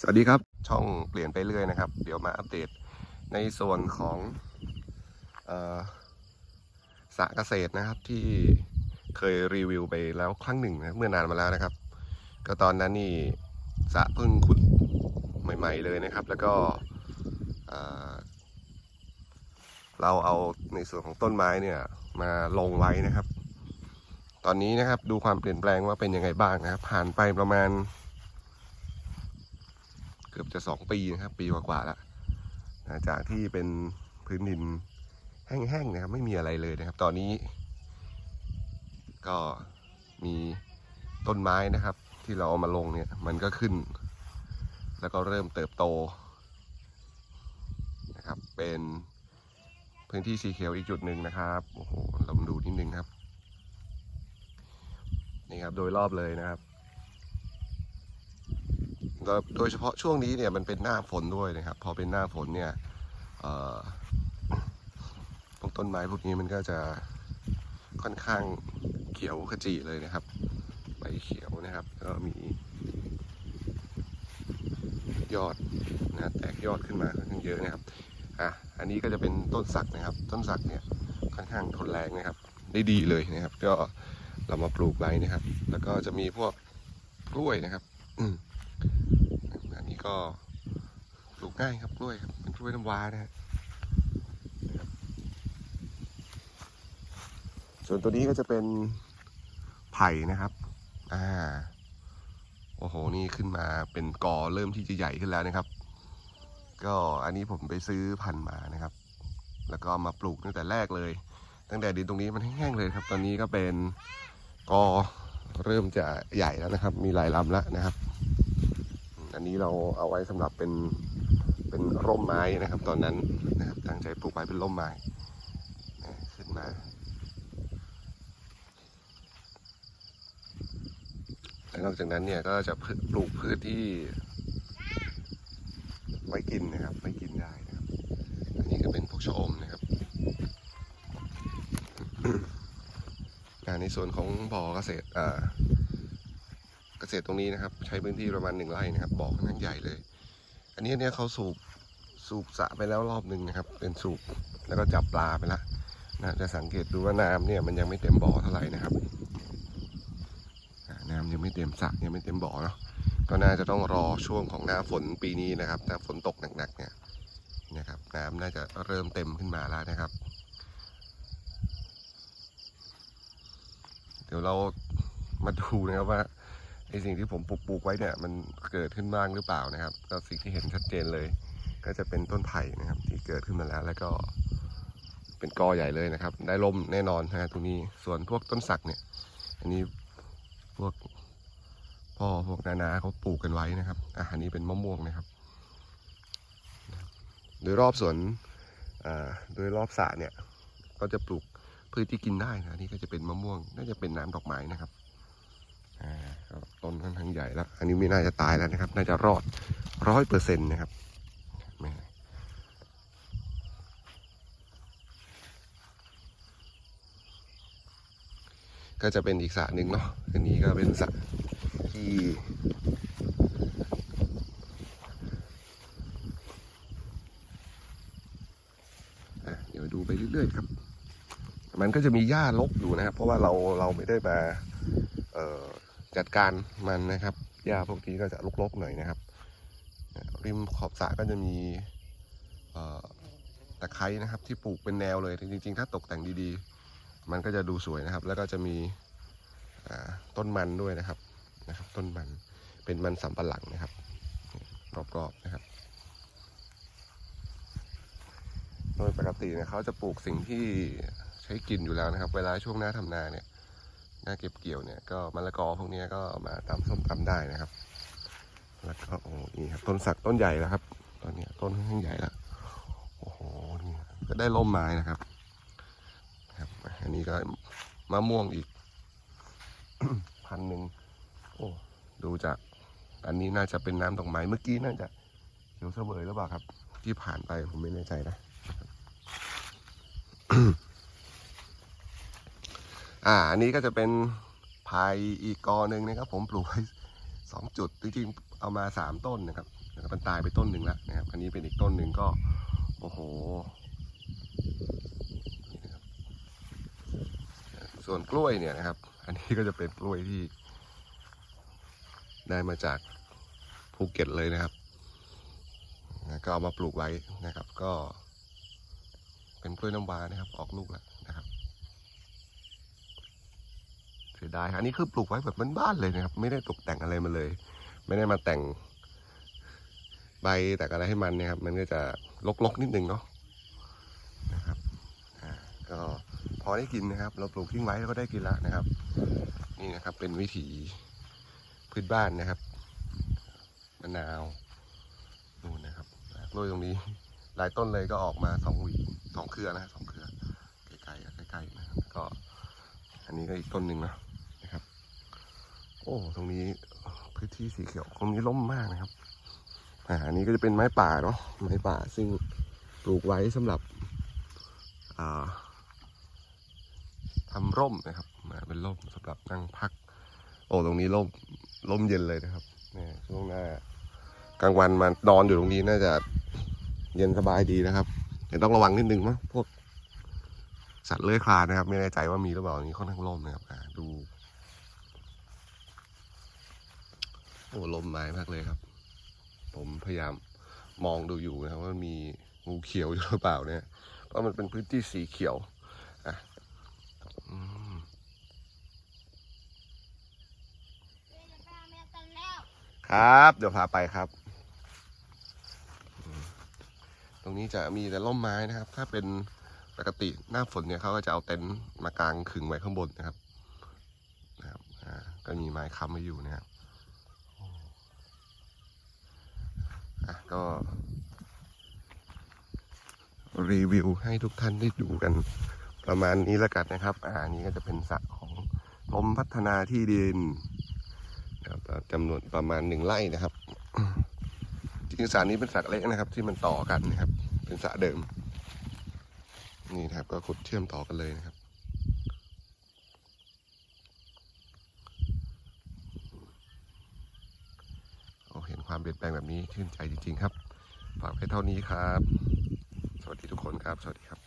สวัสดีครับ ช่องเปลี่ยนไปเรื่อยนะครับ เดี๋ยวมาอัปเดตในส่วนของออสระเกษตรนะครับที่เคยรีวิวไปแล้วครั้งหนึ่งนะเมื่อนานมาแล้วนะครับ ก็ตอนนั้นนี่สระเพิ่งขุดใหม่ ๆ เลยนะครับ แล้วก็เเราเอาในส่วนของต้นไม้เนี่ยมาลงไว้นะครับ ตอนนี้นะครับดูความเปลี่ยนแปลงว่าเป็นยังไงบ้างนะครับ ผ่านไปประมาณ กือบจะสองปีนะครับ ปีกว่าๆแล้วนะจากที่เป็นพื้นดินแห้งๆนะครับ ไม่มีอะไรเลยนะครับ ตอนนี้ ก็มีต้นไม้นะครับ ที่เราเอามาลงเนี่ย มันก็ขึ้น แล้วก็เริ่มเติบโตนะครับ เป็นพื้นที่สีเขียวอีกจุดหนึ่งนะครับโอ้โหเรามาดูนิดนึงครับ นี่ครับโดยรอบเลยนะครับ โดยเฉพาะช่วงนี้เนี่ยมันเป็นหน้าฝนด้วยนะครับ พอเป็นหน้าฝนเนี่ยพวกต้นไม้พวกนี้มันก็จะค่อนข้างเขียวขจีเลยนะครับ ใบเขียวนะครับ ก็มี ยอดนะแตกยอดขึ้นมาค่อนข้างเยอะนะครับอะอันนี้ก็จะเป็นต้นสักนะครับ ต้นสักเนี่ยค่อนข้างทนแรงนะครับ ได้ดีเลยนะครับ ก็เรามาปลูกไว้นะครับ แล้วก็จะมีพวกกล้วยนะครับ อืม ก็ปลูกง่ายครับกล้วยครับเป็นกล้วยน้ำว้านะฮะนะครับส่วนตัวนี้ก็จะเป็นไผ่นะครับ อ่า โอ้โห นี่ขึ้นมาเป็นกอเริ่มที่จะใหญ่ขึ้นแล้วนะครับ ก็อันนี้ผมไปซื้อพันธุ์มานะครับ แล้วก็มาปลูกตั้งแต่แรกเลย ตั้งแต่ดินตรงนี้มันแห้งๆเลยครับ ตอนนี้ก็เป็นกอเริ่มจะใหญ่แล้วนะครับ มีหลายลำแล้วนะครับ อันนี้เราเอาไว้สำหรับเป็นเป็นร่มไม้นะครับ ตอนนั้นนะครับตั้งใจปลูกไว้เป็นร่มไม้ขึ้นมาแล้วนอกจากนั้นเนี่ยก็จะปลูกพืชที่ไว้กินนะครับไว้กินได้นะครับ อันนี้ก็เป็นพวกชะอมนะครับในส่วนของบ่อเกษตรอ่า เกษตรตรงนี้นะครับ ใช้พื้นที่ประมาณหนึ่งไร่นะครับบ่อค่อนข้างใหญ่เลย อันนี้เนี่ยเขาสูบสูบสะไปแล้วรอบหนึ่งนะครับ เป็นสูบแล้วก็จับปลาไปล้วนะจะสังเกตดูว่าน้ำเนี่ยมันยังไม่เต็มบ่อเท่าไหร่นะครับน้ำยังไม่เต็มสระยังไม่เต็มบ่อเนาะก็น่าจะต้องรอช่วงของหน้าฝนปีนี้นะครับถ้าฝนตกหนักๆเนี่ยนะครับ น้ำน่าจะเริ่มเต็มขึ้นมาแล้วนะครับ เดี๋ยวเรามาดูนะครับว่า ไอสิ่งที่ผมปลูกปลูกไว้เนี่ยมันเกิดขึ้นบ้างหรือเปล่านะครับ ก็สิ่งที่เห็นชัดเจนเลย ก็จะเป็นต้นไผ่นะครับ ที่เกิดขึ้นมาแล้วแล้วก็เป็นกอใหญ่เลยนะครับ ได้ลมแน่นอนนะฮะตรงนี้ส่วนพวกต้นสักเนี่ย อันนี้พวกพ่อพวกนานาเขาปลูกกันไว้นะครับอะอันนี้เป็นมะม่วงนะครับโดยรอบสวนอ่าโดยรอบสระเนี่ย ก็จะปลูกพืชที่กินได้นะนี่ก็จะเป็นมะม่วง น่าจะเป็นน้ำดอกไม้นะครับ ต้นค่อนข้างใหญ่แล้ว อันนี้ไม่น่าจะตายแล้วนะครับ น่าจะรอดร้อยเปอร์เซ็นต์นะครับก็จะเป็นอีกสระหนึ่งเนาะอันนี้ก็เป็นสระที่เดี๋ยวดูไปเรื่อยๆครับ มันก็จะมีหญ้ารกอยู่นะครับ เพราะว่าเราเราไม่ได้มา เอ่อ จัดการมันนะครับหญ้าพวกนี้ก็จะรกๆหน่อยนะครับ ริมขอบสระก็จะมีตะไคร้นะครับ ที่ปลูกเป็นแนวเลยจริง ๆ ถ้าตกแต่งดีๆ มันก็จะดูสวยนะครับ แล้วก็จะมีต้นมันด้วยนะครับนะครับ ต้นมันเป็นมันสำปะหลังนะครับ รอบๆนะครับ โดยปกติเนี่ยเขาจะปลูกสิ่งที่ใช้กินอยู่แล้วนะครับ เวลาช่วงหน้าทำนาเนี่ย หน้าเก็บเกี่ยวเนี่ยก็มะละกอพวกนี้ก็เอามาตำส้มตำได้นะครับ แล้วก็โอ้นี่ครับต้นสักต้นใหญ่แล้วครับ ตอนนี้ต้นค่อนข้างใหญ่แล้วโอ้โหนี่ก็ได้ร่มไม้นะครับ ครับ อันนี้ก็มะม่วงอีกพันหนึ่งโอ้ดูจากอันนี้น่าจะเป็นน้ำดอกไม้เมื่อกี้น่าจะเขียวเสวยหรือเปล่าครับ ที่ผ่านไปผมไม่แน่ใจนะ อ่าอันนี้ก็จะเป็นพายอีกกอหนึ่งนะครับ ผมปลูกไว้สองจุดจริงๆเอามาสามต้นนะครับนะครับมันตายไปต้นหนึ่งแล้วนะครับ อันนี้เป็นอีกต้นหนึ่งก็โอ้โหส่วนกล้วยเนี่ยนะครับ อันนี้ก็จะเป็นกล้วยที่ ได้มาจากภูเก็ตเลยนะครับก็เอามาปลูกไว้นะครับ ก็ เป็นกล้วยน้ำว้านะครับ ออกลูกแล้วนะครับ เสี ยดายอันนี้คือปลูกไว้แบบบ้านๆเลยนะครับ ไม่ได้ตกแต่งอะไรมาเลย ไม่ได้มาแต่งใบแต่งอะไรให้มันนี่ยครับ มันก็จะลกๆนิดนึงเนาะนะครับอ่าก็พอได้กินนะครับ เราปลูกทิ้งไว้แล้วก็ได้กินล้วนะครับ นี่นะครับเป็นวิถีพื้นบ้านนะครับมะนาวนู่นนะครับกล้วยตรงนี้หลายต้นเลยก็ออกมาสองหวีสองเครือนะสองเครือใกล้ๆอะใกล้ๆนะครับก็อันนี้ก็อีกต้นหนึ่งนะนะ โอ้ ตรงนี้พื้นที่สีเขียว ตรงนี้ร่มมากนะครับ อ่าอันนี้ก็จะเป็นไม้ป่าเนาะ ไม้ป่าซึ่งปลูกไว้สำหรับ อ่าทำร่มนะครับมาเป็นร่มสำหรับนั่งพัก โอ้ ตรงนี้ร่ม ร่มเย็นเลยนะครับเนี่ยช่วงหน้ากลางวันมานอนอยู่ตรงนี้น่าจะเย็นสบายดีนะครับแต่ต้องระวังนิดนึงมั้งพวกสัตว์เลื้อยคลานนะครับ ไม่แน่ใจว่ามีหรือเปล่านี้ค่อนข้างล่มนะครับดู โอ้ลมไม้มากเลยครับ ผมพยายามมองดูอยู่นะครับว่ามีงูเขียวอยู่หรือเปล่าเนี่ย เพราะมันเป็นพื้นที่สีเขียวอะครับ เดี๋ยวพาไปครับ ตรงนี้จะมีแต่ร่มไม้นะครับ ถ้าเป็นปกติหน้าฝนเนี่ยเขาก็จะเอาเต็นท์มากางขึงไว้ข้างบนนะครับนะครับ อ่า ก็มีไม้ค้ำไว้อยู่นะครับโอ้ อะก็รีวิวให้ทุกท่านได้ดูกัน ประมาณนี้แล้วกันนะครับ อ่านี้ก็จะเป็นสระของกรมพัฒนาที่ดินนะครับจำนวนประมาณหนึ่งไร่นะครับจริงๆสระนี้เป็นสระเล็กนะครับ ที่มันต่อกันนะครับ เป็นสระเดิม นี่นะครับ ก็ขุดเชื่อมต่อกันเลยนะครับ โอ้เห็น ความเปลี่ยนแปลงแบบนี้ชื่นใจจริง ๆ ครับ ฝากไว้เท่านี้ครับ สวัสดีทุกคนครับ สวัสดีครับ